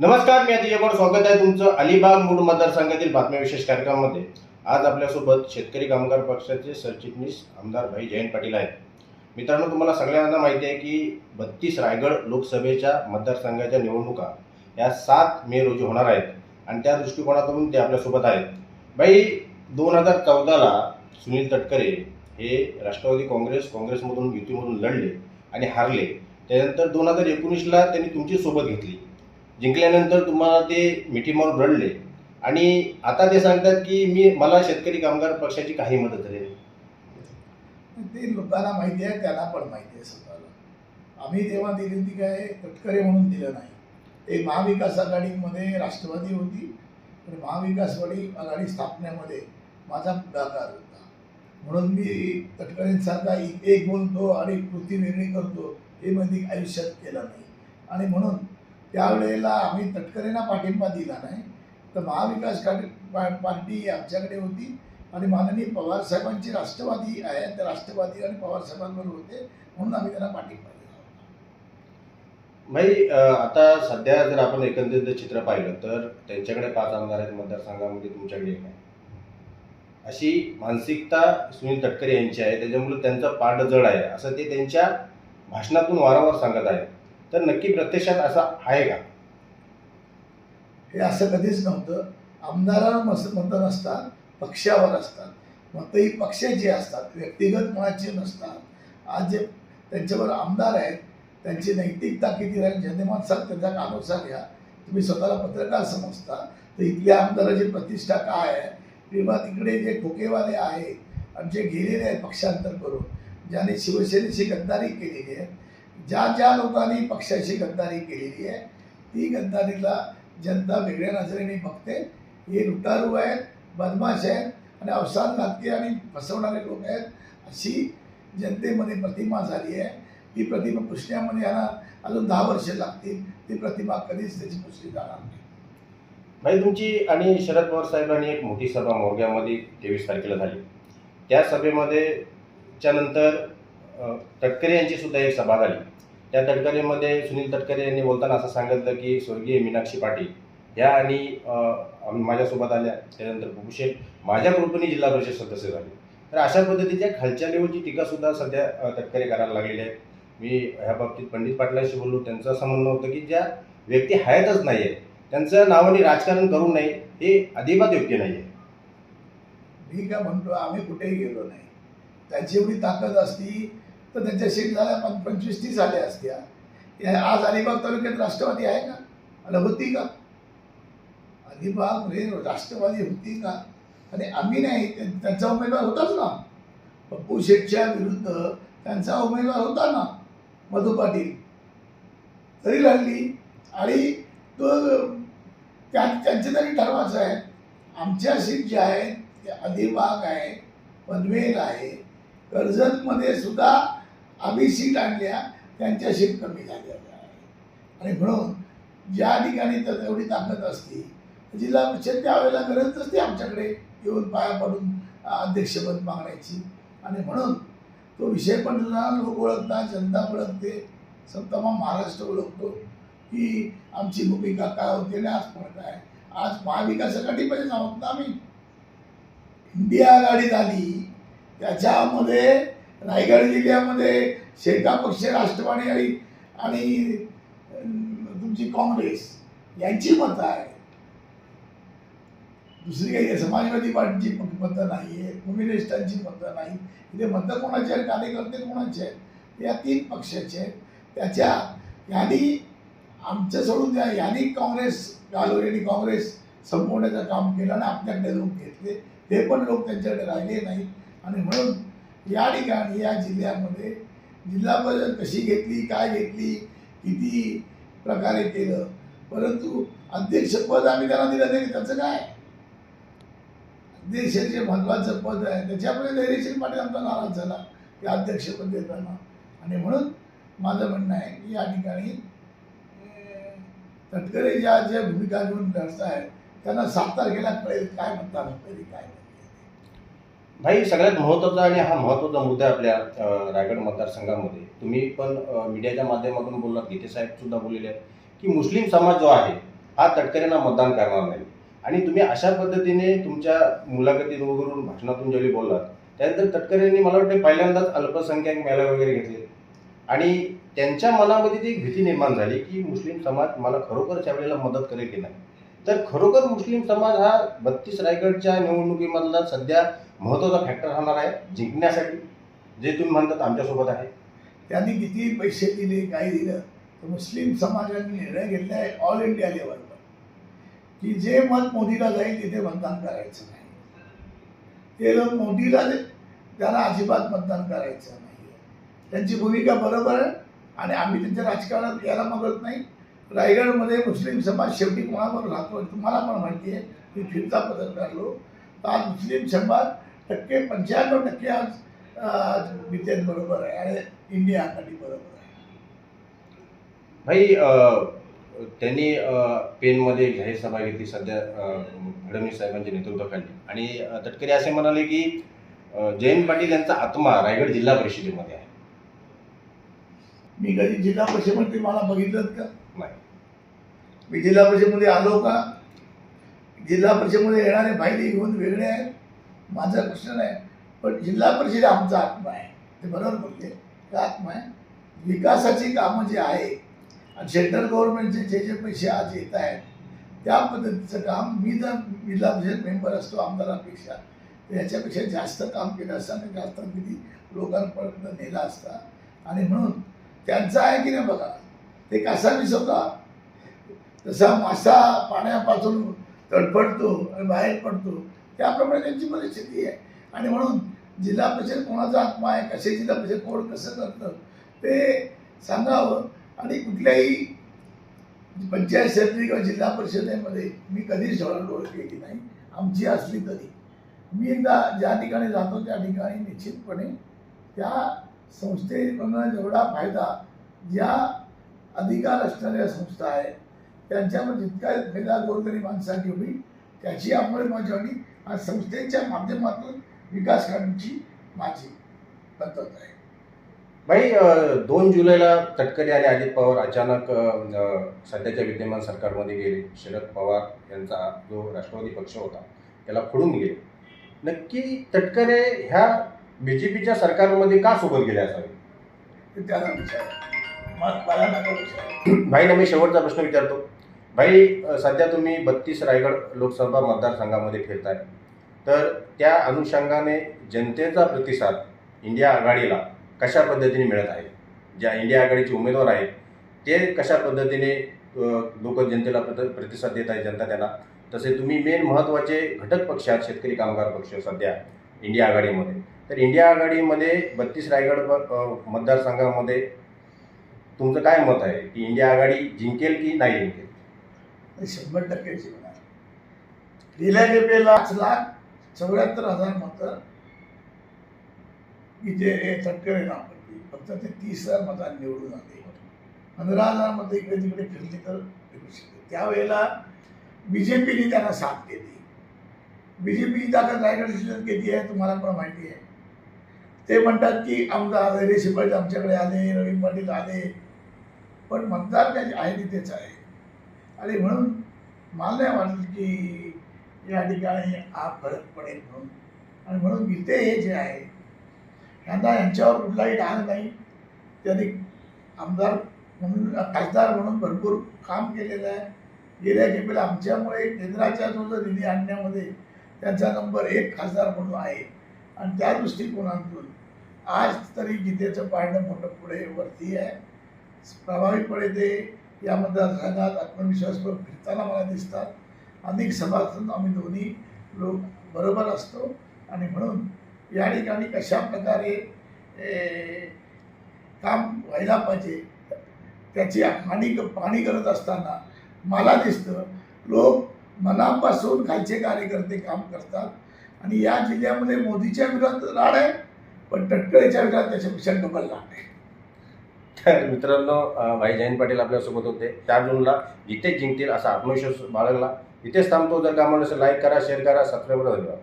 नमस्कार मी अतिशय स्वागत आहे तुमचं अलिबाग मूड मतदारसंघातील बातम्या विशेष कार्यक्रमामध्ये. आज आपल्यासोबत शेतकरी कामगार पक्षाचे सरचिटणीस आमदार भाई जयंत पाटील आहेत. मित्रांनो तुम्हाला सगळ्यांना माहिती आहे की बत्तीस रायगड लोकसभेच्या मतदारसंघाच्या निवडणुका या सात मे रोजी होणार आहेत आणि त्या दृष्टिकोनातून ते आपल्यासोबत आहेत. भाई दोन हजार चौदाला सुनील तटकरे हे राष्ट्रवादी काँग्रेस काँग्रेसमधून युतीमधून लढले आणि हारले. त्यानंतर दोन हजार एकोणीसला त्यांनी तुमची सोबत घेतली. जिंकल्यानंतर तुम्हाला ते मिठी रडले. आणि आता ते सांगतात की मी मला शेतकरी कामगार पक्षाची काही मदत झाली ते लोकांना माहिती आहे त्यांना पण माहिती आहे स्वतःला. आम्ही तेव्हा दिली ती काय तटकरे म्हणून दिलं नाही. ते महाविकास आघाडीमध्ये राष्ट्रवादी होती आणि महाविकासवाडी आघाडी स्थापनेमध्ये माझा पुढाकार होता. म्हणून मी तटकरेंसारखा एक एक बोलतो आणि कृती वेगळी करतो हे मध्ये आयुष्यात केलं नाही. आणि म्हणून त्यावेळेला आम्ही तटकरेंना पाठिंबा दिला नाही. तर महाविकास पार्टी आमच्याकडे होती आणि माननीय पवार साहेबांची राष्ट्रवादी आहे. त्या राष्ट्रवादी आणि पवार होते म्हणून आम्ही त्यांना पाठिंबा दिला. भाई आता सध्या जर आपण एकंदरीत चित्र पाहिलं तर त्यांच्याकडे पाच आमदार आहेत मतदारसंघामध्ये तुमच्याकडे एक आहे. अशी मानसिकता सुनील तटकरे यांची आहे. त्याच्यामुळे त्यांचा पाठ जड आहे. असं ते त्यांच्या भाषणातून वारंवार सांगत आहेत. तर नक्की प्रत्यक्षात असा आहे का? हे असं कधीच नव्हतं. आमदारांवर मस मतं नसतात पक्षावर असतात. मतं ही पक्षाची असतात व्यक्तिगत मनाचे नसतात आज जे त्यांच्यावर आमदार आहेत त्यांची नैतिकता किती राहील जनमान साहेब त्यांच्या कानुसार घ्या तुम्ही स्वतःला पत्रकार समजता तर इथल्या आमदाराची प्रतिष्ठा काय आहे? किंवा तिकडे जे ठोकेवाले आहेत आणि जे गेलेले आहेत पक्षांतर करून ज्याने शिवसेनेची गद्दारी केलेली आहे ज्या ज्या लोकांनी पक्षाची गद्दारी केलेली आहे ती गद्दारीला जनता वेगळ्या नजरेने बघते. हे लुटारू आहेत बदमाश आहेत आणि अवसान घातकी आणि फसवणारे लोक आहेत अशी जनतेमध्ये प्रतिमा झाली आहे. ती प्रतिमा पुसण्यामध्ये यांना अजून दहा वर्ष लागतील. ती प्रतिमा कधीच त्याची पुसली जाणार नाही. भाई तुमची आणि शरद पवार साहेबांनी एक मोठी सभा मोरग्यामध्ये तेवीस तारखेला झाली. त्या सभेमध्ये च्यानंतर अ, तटकरे यांची सुद्धा एक सभा झाली. त्या तटकरेमध्ये सुनील तटकरे यांनी बोलताना असं सांगितलं की स्वर्गीय मीनाक्षी पाटील ह्या आणि माझ्यासोबत आल्या. त्यानंतर भूषेट माझ्या ग्रुपने जिल्हा परिषद सदस्य झाले. तर अशा पद्धतीच्या खालच्या लेवलची टीकासुद्धा सध्या तटकरे करायला लागलेली आहे मी ह्या बाबतीत पंडित पाटलांशी बोललो. त्यांचं असं म्हणणं होतं की ज्या व्यक्ती आहेतच नाही आहे त्यांचं नावाने राजकारण करू नये हे अजिबात योग्य नाही आहे मी काय म्हणतो आम्ही कुठेही गेलो नाही. त्यांची एवढी ताकद असती तर त्यांच्या सीट झाल्या पण पंचवीस तीस आल्या असत्या. आज अलिबाग तालुक्यात राष्ट्रवादी आहे का? आणि होती का? अलिबाग रे राष्ट्रवादी होती का? आणि आम्ही नाही त्यांचा उमेदवार होताच ना. पप्पू शेठच्या विरुद्ध त्यांचा उमेदवार होता ना मधु पाटील. तरी लढली. आणि तो त्या त्यांचे तरी ठरवायचं आहे. आमच्या सीट ज्या आहेत त्या अलिबाग आहे पनवेल आहे. कर्जतमध्ये सुद्धा आम्ही सीट आणल्या त्यांच्या सीट कमी झालेल्या आहे आणि म्हणून ज्या ठिकाणी तर एवढी ताकद असते जिल्हा परिषद त्यावेळेला गरज नसते आमच्याकडे येऊन पाया पडून अध्यक्षपद मागण्याची. आणि म्हणून तो विषय पण लोक ओळखतात जनता ओळखते सब तमाम महाराष्ट्र ओळखतो की आमची भूमिका काय होती आणि आज पण काय? आज महाविकासासाठी आहोत ना आम्ही. इंडिया आघाडी झाली त्याच्यामध्ये रायगड जिल्ह्यामध्ये शेका पक्ष राष्ट्रवादी आणि आणि तुमची काँग्रेस यांची मतं आहे दुसरी काही समाजवादी पार्टीची मतं नाही आहे कम्युनिस्टांची मतं नाही इथे मतं कोणाचे आहेत? कार्यकर्ते कोणाचे आहेत? या तीन पक्षाचे आहेत. त्याच्या यांनी आमचं सोडून द्या. यांनी काँग्रेस गालोरीने काँग्रेस संपवण्याचं काम केलं आणि आपल्याकडे लोक घेतले. ते पण लोक त्यांच्याकडे राहिले नाही आणि म्हणून या ठिकाणी या जिल्ह्यामध्ये जिल्हा परिषद कशी घेतली काय घेतली किती प्रकारे केलं? परंतु अध्यक्षपद आम्ही त्यांना दिलं नाही. त्याचं काय? अध्यक्ष जे महत्त्वाचं पद आहे त्याच्यामुळे धैर्यशील पाटील आमचा नाराज झाला की अध्यक्षपद देताना. आणि म्हणून माझं म्हणणं आहे की या ठिकाणी तटकरे ज्या ज्या भूमिका घेऊन लढत आहेत त्यांना सात तारखेला कळेल काय म्हणतात तरी काय भाई सगळ्यात महत्त्वाचा आणि हा महत्त्वाचा मुद्दा आपल्या रायगड मतदारसंघामध्ये. तुम्ही पण मीडियाच्या माध्यमातून बोललात गीते साहेब सुद्धा बोललेले आहेत की मुस्लिम समाज जो आहे हा तटकऱ्यांना मतदान करणार नाही. आणि तुम्ही अशा पद्धतीने तुमच्या मुलाखतीवरून भाषणातून ज्यावेळी बोललात त्यानंतर तटकऱ्यांनी मला वाटतं पहिल्यांदाच अल्पसंख्याक मेळा वगैरे घेतले. आणि त्यांच्या मनामध्ये ती भीती निर्माण झाली की मुस्लिम समाज मला खरोखर त्यावेळेला मदत करेल की नाही? तर खरोखर मुस्लिम समाज हा बत्तीस रायगडच्या निवडणुकीमधला सध्या महत्त्वाचा फॅक्टर राहणार आहे जिंकण्यासाठी जे तुम्ही म्हणतात आमच्यासोबत आहे. त्यांनी किती पैसे दिले काय दिलं तर मुस्लिम समाजाने निर्णय घेतला आहे ऑल इंडिया लेवलवर की जे मत मोदीला जाईल तिथे मतदान करायचं नाही. ते लोक मोदीला त्याला अजिबात मतदान करायचं नाही. त्यांची भूमिका बरोबर आहे आणि आम्ही त्यांच्या राजकारणात यायला मागत नाही. रायगडमध्ये मुस्लिम समाज शेवटी कोणावर राहतो तुम्हाला पण माहिती आहे मी फिरता बदल करलो तर आज मुस्लिम समाज टक्के पंच्याण्णव टक्के आज बरोबर आहे आणि इंडिया आघाडी बरोबर आहे. भाई त्यांनी पेनमध्ये जाहीर सभा घेतली सध्या फडणवीस साहेबांच्या नेतृत्वाखाली. आणि तटकरे असे म्हणाले की जयंत पाटील यांचा आत्मा रायगड जिल्हा परिषदेमध्ये आहे. मी कधी जिल्हा परिषदेमध्ये मला बघितलं का? नाही. मी जिल्हा परिषदेमध्ये आलो का? जिल्हा परिषदेमध्ये येणारे फायदे घेऊन वेगळे आहेत. माझा प्रश्न नाही. पण जिल्हा परिषद आमचा आत्मा आहे. ते बरोबर बोलते का आत्मा आहे? विकासाची कामं जी आहे आणि सेंट्रल गव्हर्नमेंटचे जे जे पैसे आज येत आहेत त्या पद्धतीचं काम मी जर जिल्हा परिषद मेंबर असतो आमदारापेक्षा याच्यापेक्षा जास्त काम केलं असतं आणि जास्त निधी लोकांपर्यंत नेला असता. आणि म्हणून त्यांचं आहे की नाही बघा ते कसा विसवता तसा मासा पाण्यापासून तडफडतो आणि बाहेर पडतो त्याप्रमाणे त्यांची परिस्थिती आहे. आणि म्हणून जिल्हा परिषद कोणाचा आत्मा आहे कसे जिल्हा परिषद कोण कसं करतं ते सांगावं. आणि कुठल्याही पंचायत समिती किंवा जिल्हा परिषदेमध्ये मी कधीच ढवळाढवळ केली नाही. आमची असली तरी. मी एकदा ज्या ठिकाणी जातो त्या ठिकाणी निश्चितपणे त्या संस्थेकडून जेवढा फायदा ज्या अधिकार असणाऱ्या संस्था आहेत त्यांच्यामध्ये जितका फायदा गोरगरीब माणसांनी होईल त्याची अंमलबजावणी आज संस्थेच्या माध्यमातून विकास करण्याची माझी पद्धत आहे. भाई दोन जुलैला तटकरे आणि अजित पवार अचानक सध्याच्या विद्यमान सरकारमध्ये गेले. शरद पवार यांचा जो राष्ट्रवादी पक्ष होता त्याला फोडून गेले. नक्की तटकरे ह्या बी जे पीच्या सरकारमध्ये का सोबत गेले असावे? त्याला विचार. मी शेवटचा प्रश्न विचारतो. भाई सध्या तुम्ही बत्तीस रायगड लोकसभा मतदारसंघामध्ये फिरताय. तर त्या अनुषंगाने जनतेचा प्रतिसाद इंडिया आघाडीला कशा पद्धतीने मिळत आहे? ज्या इंडिया आघाडीचे उमेदवार आहेत ते कशा पद्धतीने लोक जनतेला प्रत प्रतिसाद देत आहे जनता त्यांना? तसे तुम्ही मेन महत्त्वाचे घटक पक्ष आहात शेतकरी कामगार पक्ष सध्या इंडिया आघाडीमध्ये. तर इंडिया आघाडीमध्ये बत्तीस रायगड प- मतदारसंघामध्ये तुमचं काय मत आहे? की इंडिया आघाडी जिंकेल की नाही जिंकेल? शंभर टक्के जिंकणार. गेल्या गेपेला लाख चौऱ्याहत्तर हजार मतं विजय तटकरे नापडली फक्त ते तीस हजार मतांनी निवडून आले. पंधरा हजार मतं इकडे तिकडे फिरली तर फिरू शकते. त्यावेळेला बी जे पीने त्यांना साथ केली. बी जे पी ताकद रायगड जिल्ह्यात किती आहे तुम्हाला पण माहिती आहे. ते म्हणतात की आमदार रे शिपाई आमच्याकडे आले रवी पाटील आले. पण मतदार काय आहे तिथेच आहे. आणि म्हणून मला नाही वाटलं की या ठिकाणी आप फरक पडेल म्हणून. आणि म्हणून गीते हे जे आहे यांना यांच्यावर कुठलाही डाग नाही. त्यांनी आमदार म्हणून खासदार म्हणून भरपूर काम केलेलं आहे. गेल्या खेपेला आमच्यामुळे केंद्राच्या जो जो निधी आणण्यामध्ये त्यांचा नंबर एक खासदार म्हणून आहे. आणि त्या दृष्टिकोनातून आज तरी गीतेचं पाळणं मोठं पुढे वरती आहे. प्रभावीपणे ते या मतदारसंघात आत्मविश्वासपूर्वक फिरताना मला दिसतात. अनेक सभासद आम्ही दोन्ही लोक बरोबर असतो. आणि म्हणून या ठिकाणी कशा प्रकारे काम व्हायला पाहिजे त्याची हानी पाणी करत असताना मला दिसतं लोक मनापासून खालचे कार्यकर्ते काम करतात. आणि या जिल्ह्यामध्ये मोदीच्या विरोधात राड आहे पण टटकळेच्या विरोधात त्याच्यापेक्षा डबल लाड आहे. तर मित्रांनो भाई जयंत पाटील आपल्यासोबत होते. चार जूनला जिथे जिंकतील असा आत्मविश्वास बाळगला. इथेच थांबतो. जर का म्हणून लाईक करा शेअर करा सबस्क्राईब करा धन्यवाद.